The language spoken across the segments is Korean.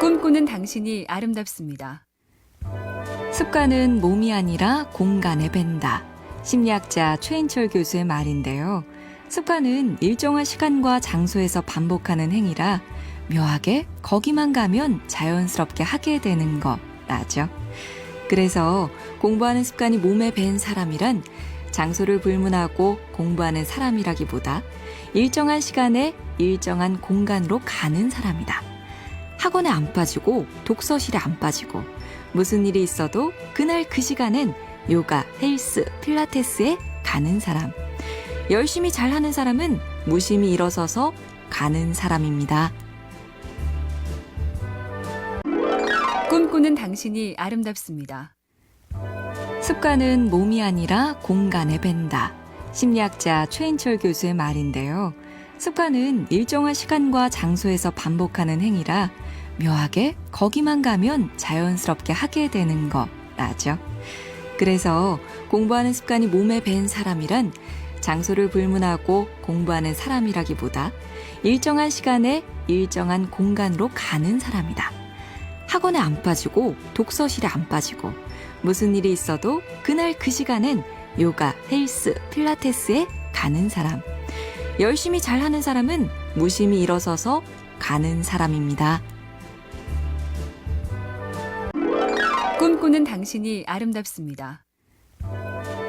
꿈꾸는 당신이 아름답습니다. 습관은 몸이 아니라 공간에 밴다. 심리학자 최인철 교수의 말인데요. 습관은 일정한 시간과 장소에서 반복하는 행위라 묘하게 거기만 가면 자연스럽게 하게 되는 거라죠. 그래서 공부하는 습관이 몸에 밴 사람이란 장소를 불문하고 공부하는 사람이라기보다 일정한 시간에 일정한 공간으로 가는 사람이다. 학원에 안 빠지고 독서실에 안 빠지고 무슨 일이 있어도 그날 그 시간엔 요가, 헬스, 필라테스에 가는 사람. 열심히 잘하는 사람은 무심히 일어서서 가는 사람입니다. 꿈꾸는 당신이 아름답습니다. 습관은 몸이 아니라 공간에 밴다. 심리학자 최인철 교수의 말인데요. 습관은 일정한 시간과 장소에서 반복하는 행위라 묘하게 거기만 가면 자연스럽게 하게 되는 거라죠. 그래서 공부하는 습관이 몸에 밴 사람이란 장소를 불문하고 공부하는 사람이라기보다 일정한 시간에 일정한 공간으로 가는 사람이다. 학원에 안 빠지고 독서실에 안 빠지고 무슨 일이 있어도 그날 그 시간엔 요가, 헬스, 필라테스에 가는 사람. 열심히 잘하는 사람은 무심히 일어서서 가는 사람입니다. 꿈꾸는 당신이 아름답습니다.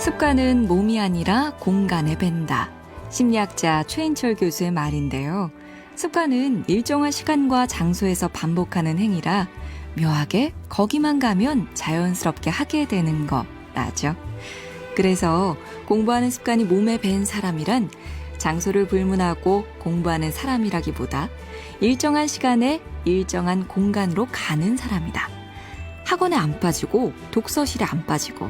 습관은 몸이 아니라 공간에 밴다. 심리학자 최인철 교수의 말인데요. 습관은 일정한 시간과 장소에서 반복하는 행위라 묘하게 거기만 가면 자연스럽게 하게 되는 거라죠. 그래서 공부하는 습관이 몸에 밴 사람이란 장소를 불문하고 공부하는 사람이라기보다 일정한 시간에 일정한 공간으로 가는 사람이다. 학원에 안 빠지고 독서실에 안 빠지고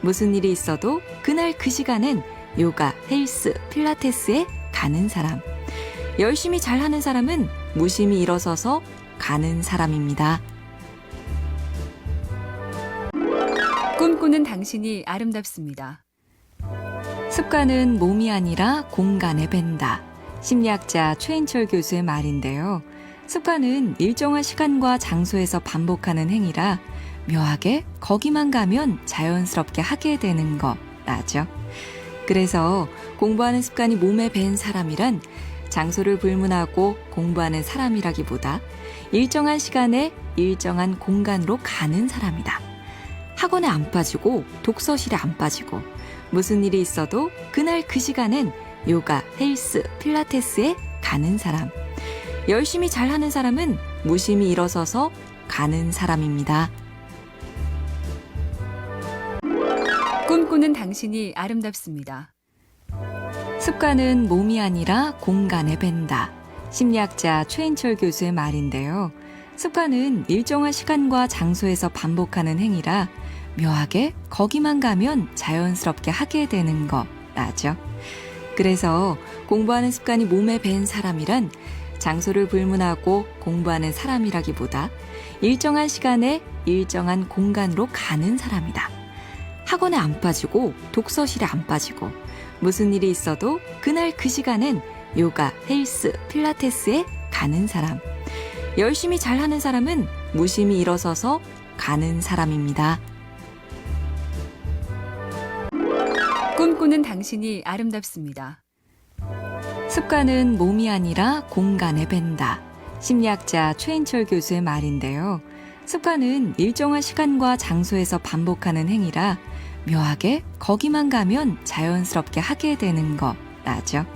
무슨 일이 있어도 그날 그 시간엔 요가, 헬스, 필라테스에 가는 사람. 열심히 잘하는 사람은 무심히 일어서서 가는 사람입니다. 꿈꾸는 당신이 아름답습니다. 습관은 몸이 아니라 공간에 밴다. 심리학자 최인철 교수의 말인데요. 습관은 일정한 시간과 장소에서 반복하는 행위라 묘하게 거기만 가면 자연스럽게 하게 되는 거라죠. 그래서 공부하는 습관이 몸에 밴 사람이란 장소를 불문하고 공부하는 사람이라기보다 일정한 시간에 일정한 공간으로 가는 사람이다. 학원에 안 빠지고 독서실에 안 빠지고 무슨 일이 있어도 그날 그 시간엔 요가, 헬스, 필라테스에 가는 사람. 열심히 잘하는 사람은 무심히 일어서서 가는 사람입니다. 꿈꾸는 당신이 아름답습니다. 습관은 몸이 아니라 공간에 밴다. 심리학자 최인철 교수의 말인데요. 습관은 일정한 시간과 장소에서 반복하는 행위라 묘하게 거기만 가면 자연스럽게 하게 되는 거라죠. 그래서 공부하는 습관이 몸에 밴 사람이란 장소를 불문하고 공부하는 사람이라기보다 일정한 시간에 일정한 공간으로 가는 사람이다. 학원에 안 빠지고 독서실에 안 빠지고 무슨 일이 있어도 그날 그 시간엔 요가, 헬스, 필라테스에 가는 사람. 열심히 잘하는 사람은 무심히 일어서서 가는 사람입니다. 꿈꾸는 당신이 아름답습니다. 습관은 몸이 아니라 공간에 밴다. 심리학자 최인철 교수의 말인데요. 습관은 일정한 시간과 장소에서 반복하는 행위라 묘하게 거기만 가면 자연스럽게 하게 되는 거라죠.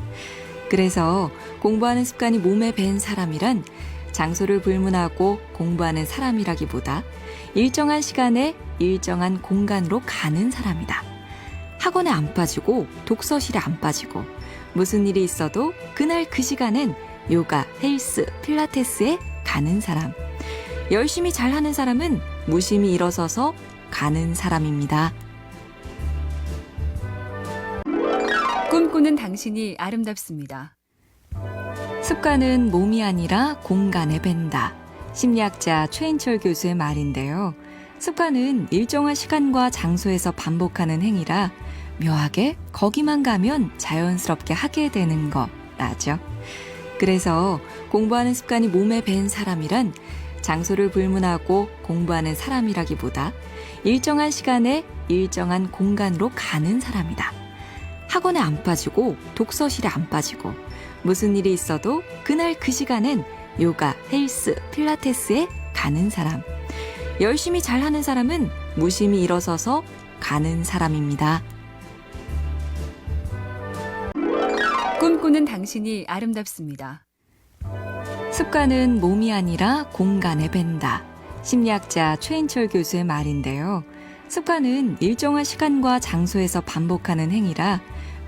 그래서 공부하는 습관이 몸에 밴 사람이란 장소를 불문하고 공부하는 사람이라기보다 일정한 시간에 일정한 공간으로 가는 사람이다. 학원에 안 빠지고 독서실에 안 빠지고 무슨 일이 있어도 그날 그 시간엔 요가, 헬스, 필라테스에 가는 사람. 열심히 잘하는 사람은 무심히 일어서서 가는 사람입니다. 꿈꾸는 당신이 아름답습니다. 습관은 몸이 아니라 공간에 밴다. 심리학자 최인철 교수의 말인데요. 습관은 일정한 시간과 장소에서 반복하는 행위라 묘하게 거기만 가면 자연스럽게 하게 되는 거라죠. 그래서 공부하는 습관이 몸에 밴 사람이란 장소를 불문하고 공부하는 사람이라기보다 일정한 시간에 일정한 공간으로 가는 사람이다. 학원에 안 빠지고 독서실에 안 빠지고 무슨 일이 있어도 그날 그 시간엔 요가, 헬스, 필라테스에 가는 사람. 열심히 잘하는 사람은 무심히 일어서서 가는 사람입니다. 꿈꾸는 당신이 아름답습니다. 습관은 몸이 아니라 공간에 밴다. 심리학자 최인철 교수의 말인데요. 습관은 일정한 시간과 장소에서 반복하는 행위라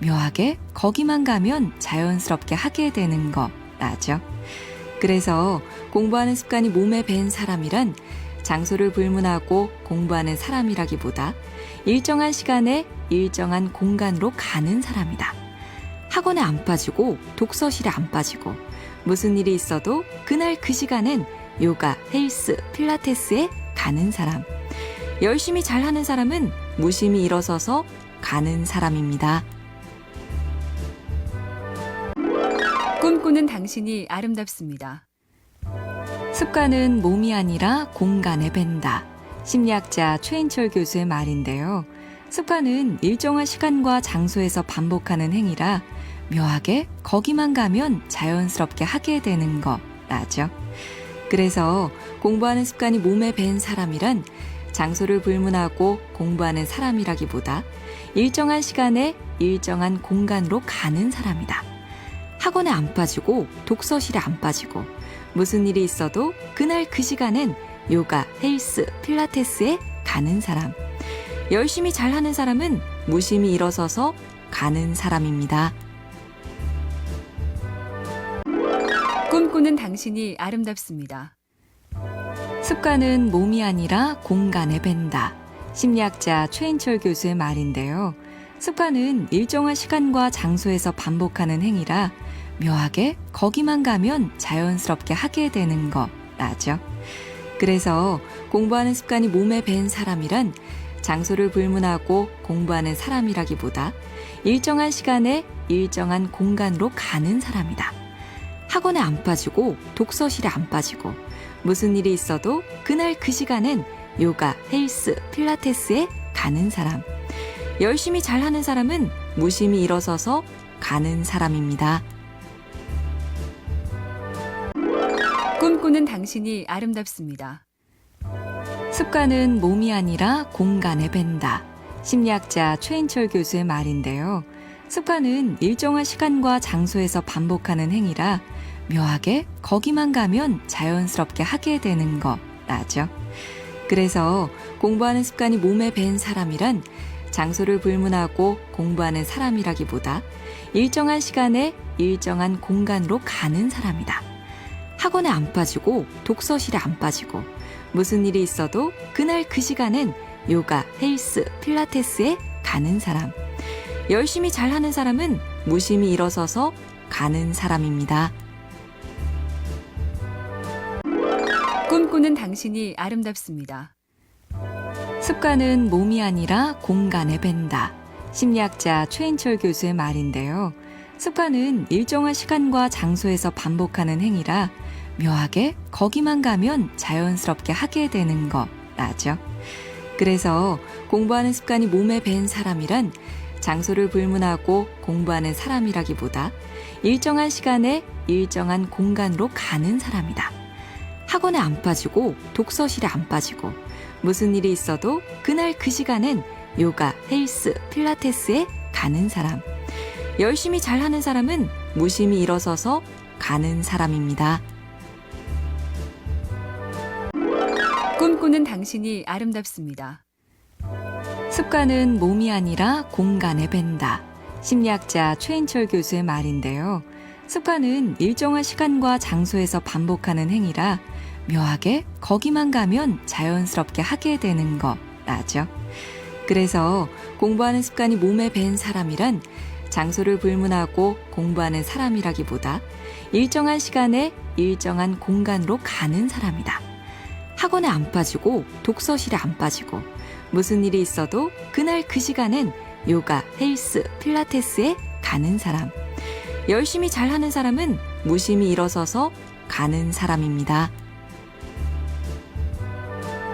묘하게 거기만 가면 자연스럽게 하게 되는 거라죠. 그래서 공부하는 습관이 몸에 밴 사람이란 장소를 불문하고 공부하는 사람이라기보다 일정한 시간에 일정한 공간으로 가는 사람이다. 학원에 안 빠지고 독서실에 안 빠지고 무슨 일이 있어도 그날 그 시간엔 요가, 헬스, 필라테스에 가는 사람. 열심히 잘하는 사람은 무심히 일어서서 가는 사람입니다. 꿈꾸는 당신이 아름답습니다. 습관은 몸이 아니라 공간에 밴다. 심리학자 최인철 교수의 말인데요. 습관은 일정한 시간과 장소에서 반복하는 행위라 묘하게 거기만 가면 자연스럽게 하게 되는 거라죠. 그래서 공부하는 습관이 몸에 밴 사람이란 장소를 불문하고 공부하는 사람이라기보다 일정한 시간에 일정한 공간으로 가는 사람이다. 학원에 안 빠지고 독서실에 안 빠지고 무슨 일이 있어도 그날 그 시간엔 요가, 헬스, 필라테스에 가는 사람. 열심히 잘하는 사람은 무심히 일어서서 가는 사람입니다. 꿈꾸는 당신이 아름답습니다. 습관은 몸이 아니라 공간에 밴다. 심리학자 최인철 교수의 말인데요. 습관은 일정한 시간과 장소에서 반복하는 행위라 묘하게 거기만 가면 자연스럽게 하게 되는 거라죠. 그래서 공부하는 습관이 몸에 밴 사람이란 장소를 불문하고 공부하는 사람이라기보다 일정한 시간에 일정한 공간으로 가는 사람이다. 학원에 안 빠지고 독서실에 안 빠지고 무슨 일이 있어도 그날 그 시간엔 요가, 헬스, 필라테스에 가는 사람. 열심히 잘하는 사람은 무심히 일어서서 가는 사람입니다. 꿈꾸는 당신이 아름답습니다. 습관은 몸이 아니라 공간에 밴다. 심리학자 최인철 교수의 말인데요. 습관은 일정한 시간과 장소에서 반복하는 행위라 묘하게 거기만 가면 자연스럽게 하게 되는 거라죠. 그래서 공부하는 습관이 몸에 밴 사람이란 장소를 불문하고 공부하는 사람이라기보다 일정한 시간에 일정한 공간으로 가는 사람이다. 학원에 안 빠지고 독서실에 안 빠지고 무슨 일이 있어도 그날 그 시간엔 요가, 헬스, 필라테스에 가는 사람. 열심히 잘하는 사람은 무심히 일어서서 가는 사람입니다. 꿈꾸는 당신이 아름답습니다. 습관은 몸이 아니라 공간에 밴다. 심리학자 최인철 교수의 말인데요. 습관은 일정한 시간과 장소에서 반복하는 행위라 묘하게 거기만 가면 자연스럽게 하게 되는 거라죠. 그래서 공부하는 습관이 몸에 밴 사람이란 장소를 불문하고 공부하는 사람이라기보다 일정한 시간에 일정한 공간으로 가는 사람이다. 학원에 안 빠지고 독서실에 안 빠지고 무슨 일이 있어도 그날 그 시간엔 요가, 헬스, 필라테스에 가는 사람. 열심히 잘하는 사람은 무심히 일어서서 가는 사람입니다. 꿈꾸는 당신이 아름답습니다. 습관은 몸이 아니라 공간에 밴다. 심리학자 최인철 교수의 말인데요. 습관은 일정한 시간과 장소에서 반복하는 행위라 묘하게 거기만 가면 자연스럽게 하게 되는 거라죠. 그래서 공부하는 습관이 몸에 밴 사람이란 장소를 불문하고 공부하는 사람이라기보다 일정한 시간에 일정한 공간으로 가는 사람이다. 학원에 안 빠지고 독서실에 안 빠지고 무슨 일이 있어도 그날 그 시간엔 요가, 헬스, 필라테스에 가는 사람. 열심히 잘하는 사람은 무심히 일어서서 가는 사람입니다.